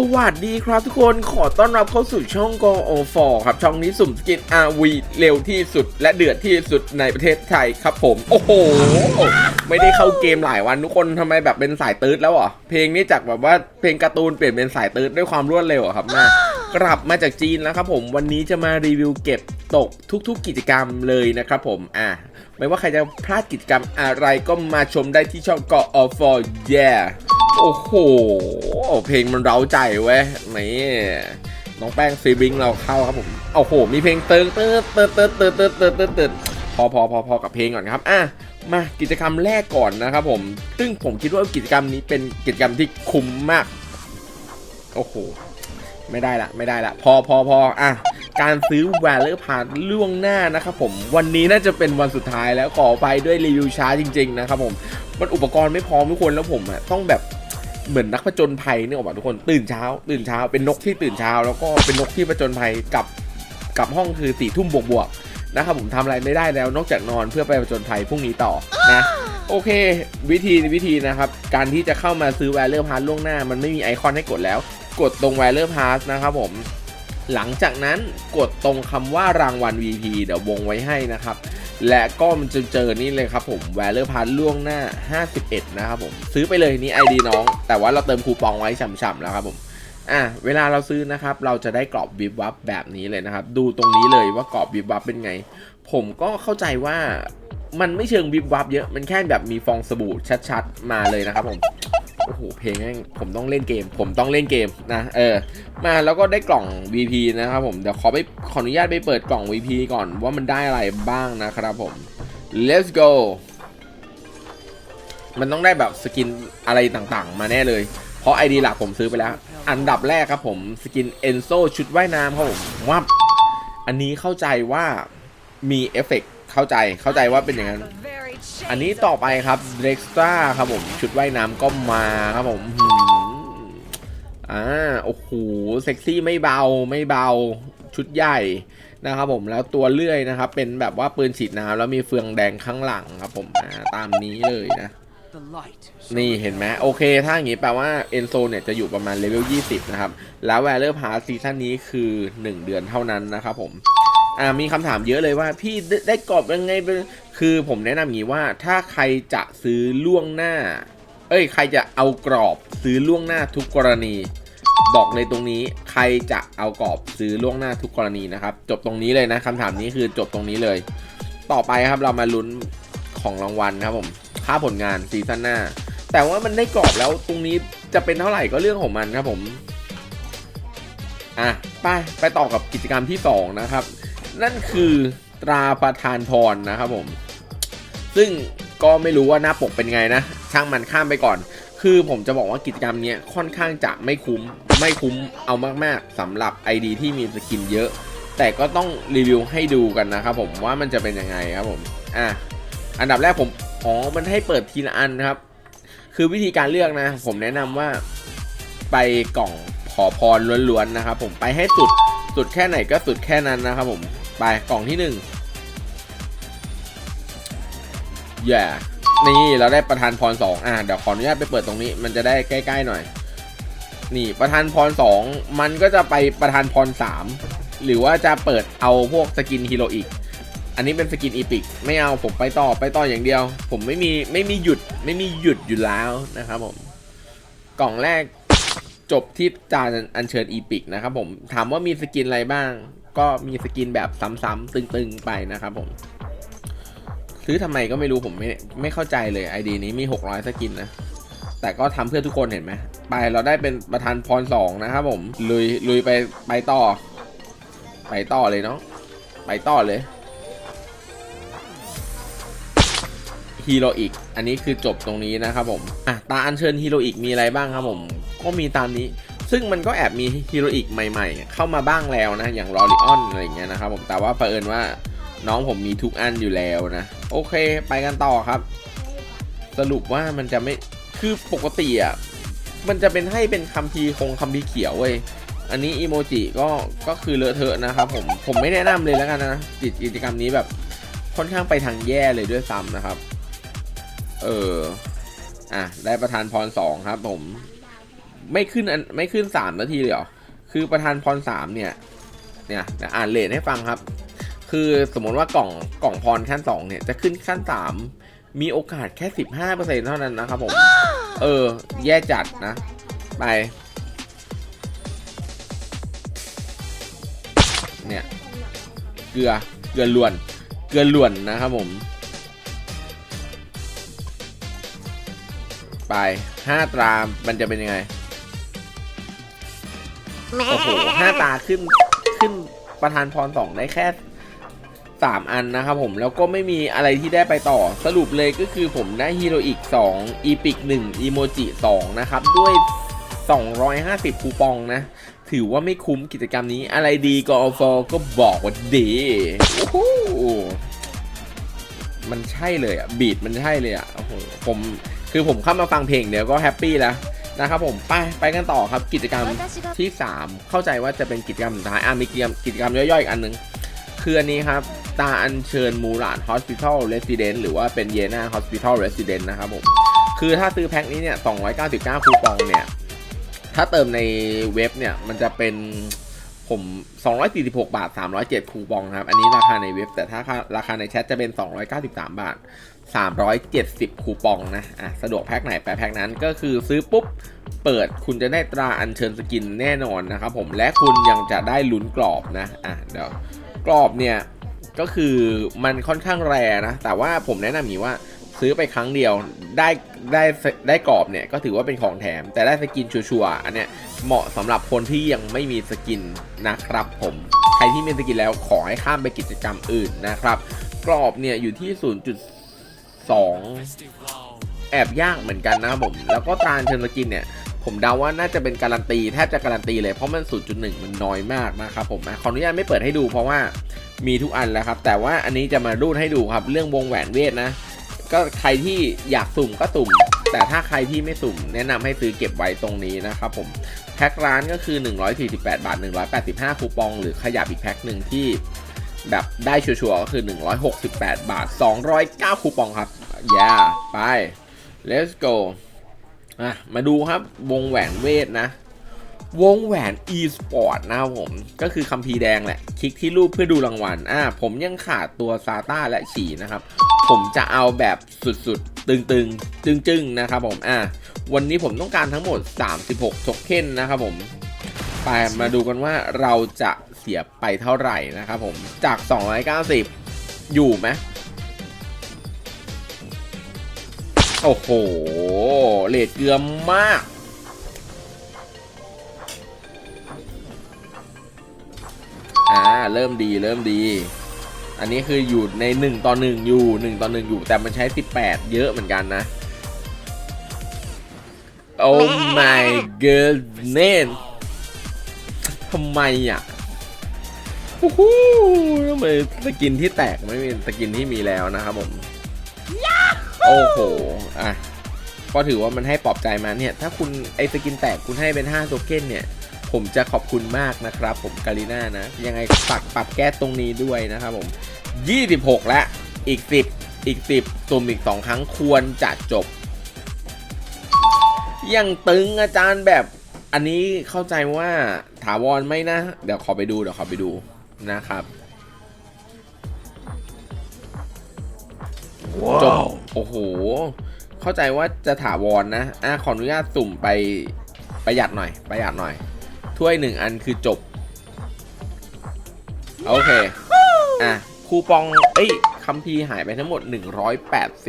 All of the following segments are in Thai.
สวัสดีครับทุกคนขอต้อนรับเข้าสู่ช่อง Go o f o ครับ ช่องนี้สุ่มสกิน RV เร็วที่สุด และเดือดที่สุดในประเทศไทยครับผม โอ้โห ไม่ได้เข้าเกมหลายวันทุกคนทำไมแบบเป็นสายตืดแล้วเหรอเพลงนี้จากแบบว่าเพลงการ์ตูนเปลี่ยนเป็นสายตืดด้วยความรวดเร็วอะครับมากลับมาจากจีนแล้วครับผมวันนี้จะมารีวิวเก็บตกทุก ๆ กิจกรรมเลยนะครับผมอะ ไม่ว่าใครจะพลาดกิจกรรมอะไรก็มาชมได้ที่ช่อง Go o f o yeah โอ้โห เพลงมันเร้าใจเว้ยนี่น้องแป้งซีบิงเราเข้าครับผมโอ้โห มีเพลงเติร์เติร์เติร์เติร์เติร์เติร์เติร์เติร์เติร์พอพอพอพอกับเพลงก่อนครับอะมากิจกรรมแรกก่อนนะครับผม ซึ่งผมคิดว่ากิจกรรมนี้เป็นกิจกรรมที่คุ้มมาก โอ้โห ไม่ได้ละ ไม่ได้ละ พอพอพออะ การซื้อแวลเลอร์พาร์ล่วงหน้านะครับผมวันนี้น่าจะเป็นวันสุดท้ายแล้วขอไปด้วยรีวิวช้าจริง ๆ นะครับผมมันอุปกรณ์ไม่พร้อมทุกคนแล้วผมอะต้องแบบเหมือนนักผจญภัยเนี่ยออกมาทุกคนตื่นเช้า ตื่นเช้าเป็นนกที่ตื่นเช้า แล้วก็เป็นนกที่ผจญภัยกลับกลับห้องคือสี่ทุ่มบวกๆนะครับผมทำอะไรไม่ได้แล้วนอกจากนอนเพื่อไปผจญภัยพรุ่งนี้ต่อนะโอเค วิธีวิธีนะครับ การที่จะเข้ามาซื้อแวลเลอร์พาร์ล่วงหน้า มันไม่มีไอคอนให้กดแล้ว กดตรงแวลเลอร์พาร์นะครับผม หลังจากนั้นกดตรงคำว่ารางวัล VP เดี๋ยววงไว้ให้นะครับ และก็มันจะเจอนี่เลยครับผม v a l ์ p a s s ล่วงหน้า 51 นะครับผม ซื้อไปเลยนี่ ID น้อง แต่ว่าเราเติมคูปองไว้ฉ่ำๆแล้วครับผมอะเวลาเราซื้อนะครับ เราจะได้กรอบวิบวับแบบนี้เลยนะครับ ดูตรงนี้เลยว่ากรอบวิบวับเป็นไง ผมก็เข้าใจว่ามันไม่เชิงวิบวับเยอะ มันแค่แบบมีฟองสบู่ชัดๆ มาเลยนะครับผม โอ้โหเพลงแม่งผมต้องเล่นเกม ผมต้องเล่นเกมนะเออมาแล้วก็ได้กล่อง VP นะครับผมเดี๋ยวขอไปขออนุญาตไปเปิดกล่อง VP ก่อนว่ามันได้อะไรบ้างนะครับผม let's go มันต้องได้แบบสกินอะไรต่างๆ มาแน่เลย เพราะ ID หลักผมซื้อไปแล้ว อันดับแรกครับผมสกิน Enzo ชุดว่ายน้ำครับผมวับอันนี้เข้าใจว่ามีเอฟเฟกต์เข้าใจเข้าใจว่าเป็นอย่างนั้น อันนี้ต่อไปครับเด็กสตาครับผมชุดว่ายน้ำก็มาครับผมหืมอ่าโอ้โหเซ็กซี่ไม่เบาไม่เบาชุดใหญ่นะครับผมแล้วตัวเลื่อยนะครับ เป็นแบบว่าปืนฉีดน้ำแล้วมีเฟืองแดงข้างหลังครับผมาตามนี้เลยนะ นี่เห็นไหมโอเค ถ้าอย่างนี้แปลว่าเอนโซเนี่ยจะอยู่ประมาณเลเวล 20 นะครับ แล้วแวลเลอร์พาซีซั่นนี้คือ 1 เดือนเท่านั้นนะครับผม อ่ามีคำถามเยอะเลยว่าพี่ได้ได้กรอบยังไงเป็นคือผมแนะนำอย่างนี้ว่าถ้าใครจะซื้อล่วงหน้า เอ้ย ใครจะเอากรอบซื้อล่วงหน้าทุกกรณี บอกเลยตรงนี้ใครจะเอากรอบซื้อล่วงหน้าทุกกรณีนะครับ จบตรงนี้เลยนะคำถามนี้คือจบตรงนี้เลย ต่อไปครับเรามาลุ้นของรางวัลครับผมค่าผลงานซีซั่นหน้า แต่ว่ามันได้กรอบแล้วตรงนี้จะเป็นเท่าไหร่ก็เรื่องของมันครับผมอะไปไปต่อกับกิจกรรมที่สองนะครับ นั่นคือตราประธานพรนะครับผม ซึ่งก็ไม่รู้ว่าหน้าปกเป็นไงนะ ช่างมันข้ามไปก่อน คือผมจะบอกว่ากิจกรรมนี้ค่อนข้างจะไม่คุ้ม ไม่คุ้มเอามากๆสำหรับ ID ที่มีสกินเยอะ แต่ก็ต้องรีวิวให้ดูกันนะครับผมว่ามันจะเป็นยังไงครับผมอะอันดับแรกผมอ๋อมันให้เปิดทีละอันครับ คือวิธีการเลือกนะ ผมแนะนำว่าไปกล่องขอพรล้วนๆนะครับผมไปให้สุดสุดแค่ไหนก็สุดแค่นั้นนะครับผม ไปกล่องที่หนึ่งแย่นี่เราได้ประธานพรสองอะเดี๋ยวขออนุญาตไปเปิดตรงนี้ มันจะได้ใกล้ๆหน่อย นี่ประธานพรสองมันก็จะไปประธานพรสามหรือว่าจะเปิดเอาพวกสกินฮีโร่อีก อันนี้เป็นสกินอีพิกไม่เอาผมไปต่อไปต่ออย่างเดียว ผมไม่มีไม่มีหยุดไม่มีหยุดอยู่แล้วนะครับผม กล่องแรกจบที่จานอัญเชิญอีพิกนะครับผมถามว่ามีสกินอะไรบ้าง ก็มีสกินแบบซ้ำๆตึงๆไปนะครับผม ซื้อทำไมก็ไม่รู้ผมไม่ไม่เข้าใจเลยไอดีนี้มี 600 สกินนะ แต่ก็ทำเพื่อทุกคนเห็นไหม ไปเราได้เป็นประธานพรสองนะครับผม ลุยลุยไปไปต่อ ไปต่อเลยเนาะไปต่อเลยฮีโร่อีก อันนี้คือจบตรงนี้นะครับผม อะ ตาอัญเชิญฮีโร่อีกมีอะไรบ้างครับผม ก็มีตามนี้ ซึ่งมันก็แอบมีฮีโรอีกใหม่ๆ เข้ามาบ้างแล้วนะ อย่างลอริออนอะไรเงี้ยนะครับผมแต่ว่าเผอิญว่าน้องผมมีทุกอันอยู่แล้วนะ โอเคไปกันต่อครับ สรุปว่ามันจะไม่คือปกติอะมันจะเป็นให้เป็นคัมภีร์คงคัมภีร์เขียวเว้ยอันนี้อีโมจิก็ก็คือเลอะเทอะนะครับผมผมไม่แนะนำเลยแล้วกันนะกิจกิจกรรมนี้แบบค่อนข้างไปทางแย่เลยด้วยซ้ำนะครับ เอออะได้ประธานพรสองครับผม ไม่ขึ้นไม่ขึ้นสามนาทีเลยเหรอ คือประธานพรสามเนี่ย เนี่ยอ่านเลทให้ฟังครับ คือสมมติว่ากล่องกล่องพรขั้นสองเนี่ยจะขึ้นขั้นสามมีโอกาสแค่สิบห้าเปอร์เซ็นเท่านั้นนะครับผม เออ แย่จัดนะ ไป เนี่ย เกลือ เกลือล้วน เกลือล้วนนะครับผม ไปห้าตรามันจะเป็นยังไง โอ้โหห้าตาขึ้นขึ้นประธานพรสองได้แค่สามอันนะครับผมแล้วก็ไม่มีอะไรที่ได้ไปต่อสรุปเลยก็คือผมได้ฮีโรอีก2อีพิก1อีโมจิ2นะครับ ด้วย 250 คูปองนะ ถือว่าไม่คุ้มกิจกรรมนี้อะไรดีก็อฟก็บอกว่าดีโอ้โหมันใช่เลยอะบีดมันใช่เลยอะโอ้โหผมคือผมเข้ามาฟังเพลงเดี๋ยวก็แฮปปี้แล้ว นะครับผมไปไปกันต่อครับกิจกรรมที่ 3 เข้าใจว่าจะเป็นกิจกรรมสุดท้ายอะมีกิจกรรมกิจกรรมย่อยๆอีกอันหนึงคืออันนี้ครับ ตาอัญเชิญมูรานฮอสพิทอลเรสซิเดนต์หรือว่าเป็นเยนาฮอสพิทอลเรสซิเดนต์นะครับผมคือถ้าซื้อแพ็คนี้เนี่ย299คูปองเนี่ยถ้าเติมในเว็บเนี่ยมันจะเป็น ผม 246 บาท 307 คูปองครับ อันนี้ราคาในเว็บ แต่ถ้าราคาในแชทจะเป็น 293 บาท 370 คูปองนะ อะ สะดวกแพ็คไหนไปแพ็คนั้นก็คือซื้อปุ๊บ เปิดคุณจะได้ตราอัญเชิญสกินแน่นอนนะครับผม และคุณยังจะได้ลุ้นกรอบนะ อะ เดี๋ยว กรอบเนี่ย ก็คือมันค่อนข้างแรนะ แต่ว่าผมแนะนำอย่างนี้ว่า ซื้อไปครั้งเดียวได้ได้ได้กรอบเนี่ยก็ถือว่าเป็นของแถม แต่ได้สกินชัวร์อันเนี้ยเหมาะสำหรับคนที่ยังไม่มีสกินนะครับผม ใครที่มีสกินแล้วขอให้ข้ามไปกิจกรรมอื่นนะครับ กรอบเนี่ยอยู่ที่ 0.2 แอบยากเหมือนกันนะครับผม แล้วก็ตาเชิญสกินเนี่ยผมเดาว่าน่าจะเป็นการันตีแทบจะการันตีเลยเพราะมัน 0.1 มันน้อยมากนะครับผมขออนุญาตไม่เปิดให้ดูเพราะว่ามีทุกอันแล้วครับ แต่ว่าอันนี้จะมารูดให้ดูครับ เรื่องวงแหวนเวทนะ ก็ใครที่อยากสุ่มก็สุ่ม แต่ถ้าใครที่ไม่สุ่ม แนะนำให้ซื้อเก็บไว้ตรงนี้นะครับผมแพ็คร้านก็คือ 148 บาท 185 คูปอง หรือขยับอีกแพ็คหนึ่งที่แบบได้ชัวร์ๆก็คือ 168 บาท 209 คูปองครับอย่าไป let's go อะมาดูครับวงแหวนเวทนะ วงแหวน e-sport นะครับผม ก็คือคัมภีแดงแหละ คลิกที่รูปเพื่อดูรางวัล อ่า ผมยังขาดตัวซาต้าและฉีนะครับ ผมจะเอาแบบสุดๆ ตึงๆจึงๆ นะครับผม อ่าวันนี้ผมต้องการทั้งหมด 36โทเค็นนะครับผม ไปมาดูกันว่าเราจะเสียไปเท่าไหร่นะครับผม จาก 290 อยู่ไหมโอ้โห เลดเกลือมาก อ่า เริ่มดี เริ่มดี อันนี้คืออยู่ใน 1 ต่อ 1 อยู่ 1 ต่อ 1 อยู่ แต่มันใช้ 18 เยอะเหมือนกันนะโอ้ my goodness ทำไมอะโอ้โหทำไมสกินที่แตกไม่เป็นสกินที่มีแล้วนะครับผม โอ้โห อะ ก็ถือว่ามันให้ปลอบใจมาเนี่ย ถ้าคุณไอสกินแตกคุณให้เป็น 5 โทเค็นเนี่ย ผมจะขอบคุณมากนะครับ ผมกาลิน่านะ ยังไงฝากปรับแก้ตรงนี้ด้วยนะครับผม 26 แล้วอีก 10 อีก 10สุ่มอีก 2 ครั้งควรจะจบ ยังตึงอาจารย์แบบอันนี้เข้าใจว่าถาวรไหมนะ เดี๋ยวขอไปดูเดี๋ยวขอไปดูนะครับจบโอ้โห เข้าใจว่าจะถาวรนะอะขออนุญาตสุ่มไปประหยัดหน่อย ประหยัดหน่อย ถ้วยหนึ่งอันคือจบ โอเค อะ คูปอง เอ้ยคัมพีร์หายไปทั้งหมด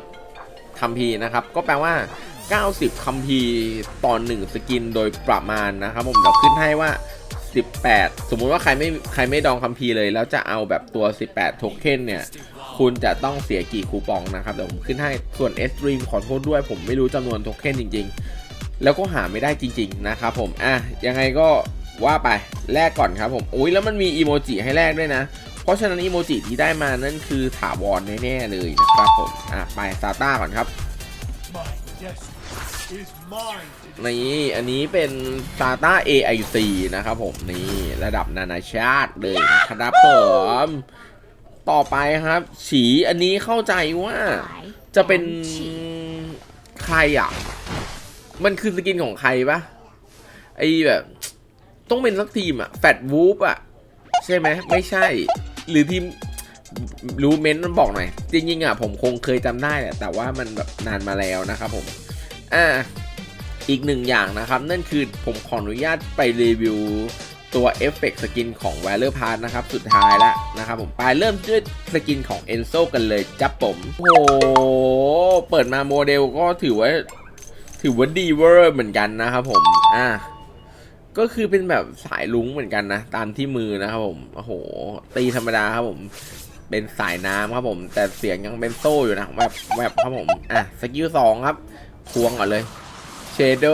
180คัมพีร์นะครับ ก็แปลว่า 90คัมพีร์ต่อ1สกินโดยประมาณนะครับ ผมเดี๋ยวขึ้นให้ว่า 18 สมมุติว่าใครไม่ใครไม่ดองคัมพีร์เลย แล้วจะเอาแบบตัว 18 โทเค็นเนี่ยคุณจะต้องเสียกี่คูปองนะครับ เดี๋ยวผมขึ้นให้ส่วน S Stream ขอโทษด้วยผมไม่รู้จำนวนโทเค็นจริง ๆ แล้วก็หาไม่ได้จริง ๆ นะครับผม อะ ยังไงก็ว่าไปแลกก่อนครับผมอุ้ยแล้วมันมีอีโมจิให้แลกด้วยนะ เพราะฉะนั้นอีโมจิที่ได้มานั่นคือถาวรแน่ๆเลยนะครับผม อะ ไปซาต้าก่อนครับ My destiny is mine to นี่อันนี้เป็นซาต้า AIC นะครับผม นี่ระดับนานาชาติเลยนะครับผมต่อไปครับ ฉีอันนี้เข้าใจว่าจะเป็นใครอะ มันคือสกินของใครปะไอแบบ ต้องเป็นสักทีมอะแฟตวูฟอะใช่ไหมไม่ใช่ หรือทีมรู้เม้นต์มันบอกหน่อย จริงๆอะผมคงเคยจำได้แหละแต่ว่ามันแบบนานมาแล้วนะครับผมอ่าอีกหนึ่งอย่างนะครับ นั่นคือผมขออนุญาตไปรีวิวตัวเอฟเฟกต์สกินของ v a l o r p a s s นะครับ สุดท้ายแล้วนะครับผมไปเริ่มด้วยสกินของ Enzo กันเลยจับผม โอ้โห เปิดมาโมเดลก็ถือว่า ถือว่าดีเวอร์เหมือนกันนะครับผม อ่าก็คือเป็นแบบสายลุ้งเหมือนกันนะ ตามที่มือนะครับผม โอ้โห ตีธรรมดาครับผม เป็นสายน้ำครับผม แต่เสียงยังเป็นโซ่อยู่นะ แวบแวบครับผม อะ สกิลสองครับ ควงก่อนเลยเชโด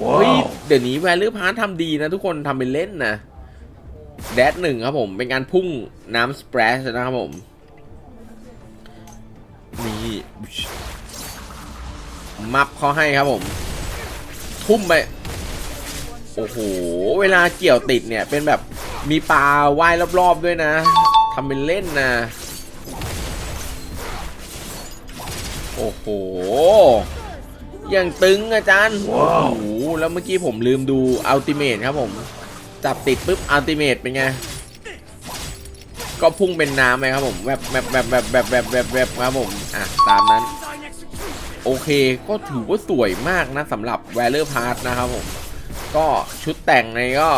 เฮ้ย เดี๋ยวนี้แวลูพาร์ทำดีนะทุกคนทำเป็นเล่นนะแดดหนึ่งครับผม เป็นการพุ่งน้ำสเปรชนะครับผม นี่ มับเขาให้ครับผม ทุ่มไป โอ้โห เวลาเกี่ยวติดเนี่ย เป็นแบบมีปลาว่ายรอบๆด้วยนะทำเป็นเล่นนะ โอ้โหอย่างตึงอาจารย์ ว้โหแล้วเมื่อกี้ผมลืมดูอัลติเมทครับผม จับติดปุ๊บอัลติเมทเป็นไง ก็พุ่งเป็นน้ำไปครับผมแบบแบบแบบแบบแบบแบบแบบครับผม อะ ตามนั้น โอเคก็ถือว่าสวยมากนะสำหรับ v a l o r p a s s นะครับผม ก็ชุดแต่งในก็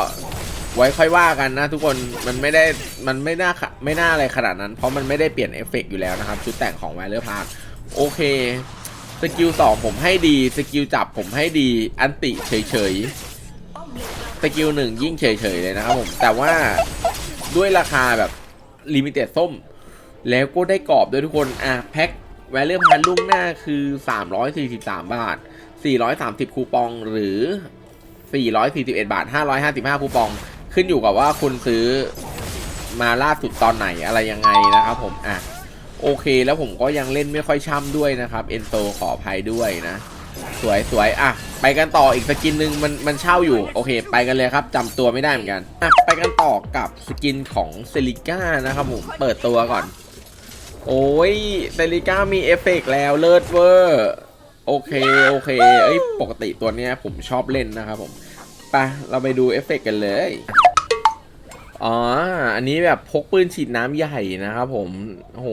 ไว้ค่อยว่ากันนะทุกคนมันไม่ได้มันไม่น่าไม่น่าอะไรขนาดนั้น เพราะมันไม่ได้เปลี่ยนเอฟเฟกต์อยู่แล้วนะครับ ชุดแต่งของ v a l o r p a s s โอเคสกิลสองผมให้ดีสกิลจับผมให้ดีอันติเฉยๆสกิลหนึ่งยิ่งเฉยๆเลยนะครับผมแต่ว่าด้วยราคาแบบลิมิเต็ดส้มแล้วก็ได้กรอบด้วยทุกคน อะ แพ็ค แวลเลอร์พันลุ่งหน้าคือ 343 บาท 430 คูปองหรือ 441 บาท 555 คูปอง ขึ้นอยู่กับว่าคุณซื้อมาล่าสุดตอนไหนอะไรยังไงนะครับผม อะ โอเคแล้วผมก็ยังเล่นไม่ค่อยช่ำด้วยนะครับ เอนโซขออภัยด้วยนะ สวยสวยอะ ไปกันต่ออีกสกินหนึ่งมันมันเช่าอยู่ โอเค ไปกันเลยครับจำตัวไม่ได้เหมือนกันอะไปกันต่อกับสกินของเซริก้านะครับผม เปิดตัวก่อน โอ้ยเซริก้ามีเอฟเฟกต์แล้วเลิศเวอร์โอเค โอเคเอ้ยปกติตัวเนี้ยผมชอบเล่นนะครับผมไปเราไปดูเอฟเฟกต์กันเลย อ๋อ อันนี้แบบพกปืนฉีดน้ำใหญ่นะครับผมโห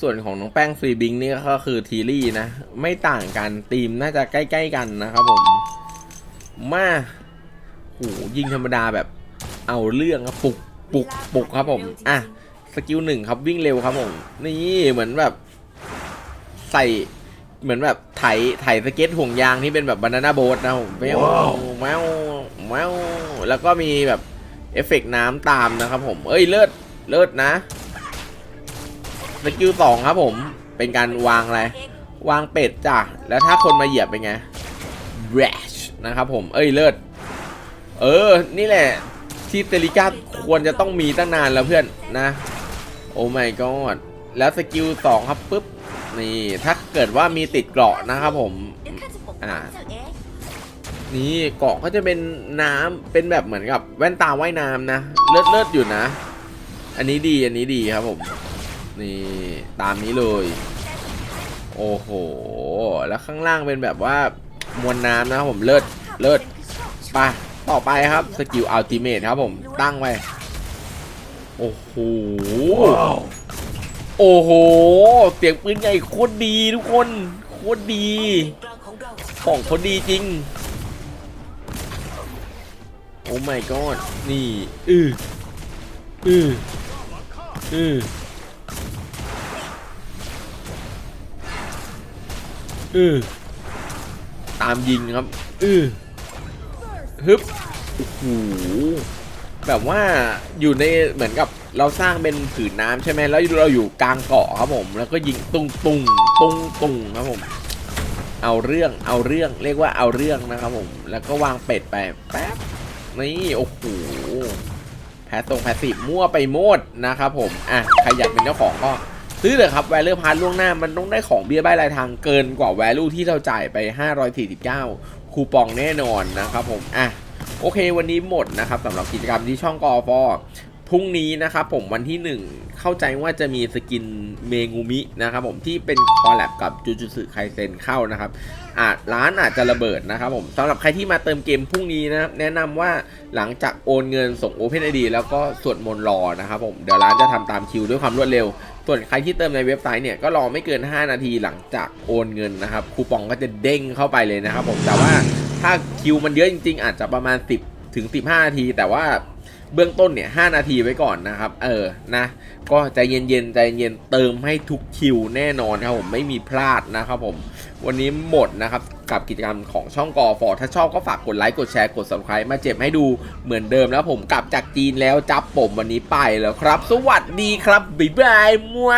ส่วนของน้องแป้งฟรีบิงนี่ก็คือทีรี่นะ ไม่ต่างกันทีมน่าจะใกล้ๆกันนะครับผม มาโหยิงธรรมดาแบบเอาเรื่องครับปุกปุกปุกครับผม อะ สกิลหนึ่งครับวิ่งเร็วครับผมนี่เหมือนแบบ ใส่เหมือนแบบไถไถสเก็ตห่วงยางที่เป็นแบบบานาน่าโบ๊ทนะผมแมวแมวแมวแล้วก็มีแบบเอฟเฟกต์น้ำตามนะครับผม เอ้ยเลิศเลิศนะสกิลสองครับผม เป็นการวางอะไร วางเป็ดจ้ะ แล้วถ้าคนมาเหยียบเป็นไง brash นะครับผม เอ้ยเลิศ เออ นี่แหละ ที่เตลิก้าควรจะต้องมีตั้งนานแล้วเพื่อนนะ โอ้ my god แล้วสกิลสองครับปุ๊บนี่ถ้าเกิดว่ามีติดเกราะนะครับผมอ่านี่เกาะก็จะเป็นน้ำเป็นแบบเหมือนกับแว่นตาว่ายน้ำนะ เลิศเลิศอยู่นะ อันนี้ดีอันนี้ดีครับผม นี่ตามนี้เลย โอ้โห แล้วข้างล่างเป็นแบบว่ามวลน้ำนะครับผมเลิศเลิศไปต่อไปครับสกิลอัลติเมทครับผมตั้งไว้ โอ้โห โอ้โห เสียงปืนใหญ่โคตรดีทุกคน โคตรดี ของเขาดีจริง โอ้ my god นี่อืออืออืออือตามยิงครับ อือฮึบโอ้โห แบบว่าอยู่ในเหมือนกับเราสร้างเป็นผืนน้ำใช่ไหมแล้วเราอยู่กลางเกาะครับผม แล้วก็ยิงตุงตุงตุงตุงครับผม เอาเรื่องเอาเรื่องเรียกว่าเอาเรื่องนะครับผม แล้วก็วางเป็ดไปแป๊บนี่โอ้โหแพสตรงแพสซีฟมั่วไปโมดนะครับผมอะใครอยากเป็นเจ้าของก็ซื้อเลยครับแวลูพาร์ล่วงหน้ามันต้องได้ของเบี้ยใบรายทางเกินกว่าแวลูที่เราจ่ายไป 549 คูปองแน่นอนนะครับผมอะ โอเควันนี้หมดนะครับสำหรับกิจกรรมที่ช่องกอฟอพรุ่งนี้นะครับผมวันที่ 1 เข้าใจว่าจะมีสกินเมงูมินะครับผมที่เป็นคอลแลบกับจูจูสึไคเซนเข้านะครับอาจร้านอาจจะระเบิดนะครับผมสำหรับใครที่มาเติมเกมพรุ่งนี้นะครับแนะนำว่าหลังจากโอนเงินส่ง OpenID แล้วก็สวดมนต์รอนะครับผมเดี๋ยวร้านจะทำตามคิวด้วยความรวดเร็ว ส่วนใครที่เติมในเว็บไซต์เนี่ยก็รอไม่เกิน 5 นาทีหลังจากโอนเงินนะครับคูปองก็จะเด้งเข้าไปเลยนะครับผมแต่ว่า ถ้าคิวมันเยอะจริง ๆ อาจจะประมาณ 10 ถึง 15 นาที แต่ว่าเบื้องต้นเนี่ย 5 นาทีไว้ก่อนนะครับ เออ นะ ก็ใจเย็นๆ ใจเย็นเติมให้ทุกคิวแน่นอนครับผม ไม่มีพลาดนะครับผม วันนี้หมดนะครับ กับกิจกรรมของช่องกอฟอถ้าชอบก็ฝากกดไลค์ กดแชร์ กด subscribe มาเจ็บให้ดูเหมือนเดิมแล้วผมกลับจากจีนแล้วจับผมวันนี้ไปแล้วครับ สวัสดีครับ บ๊ายบายมัว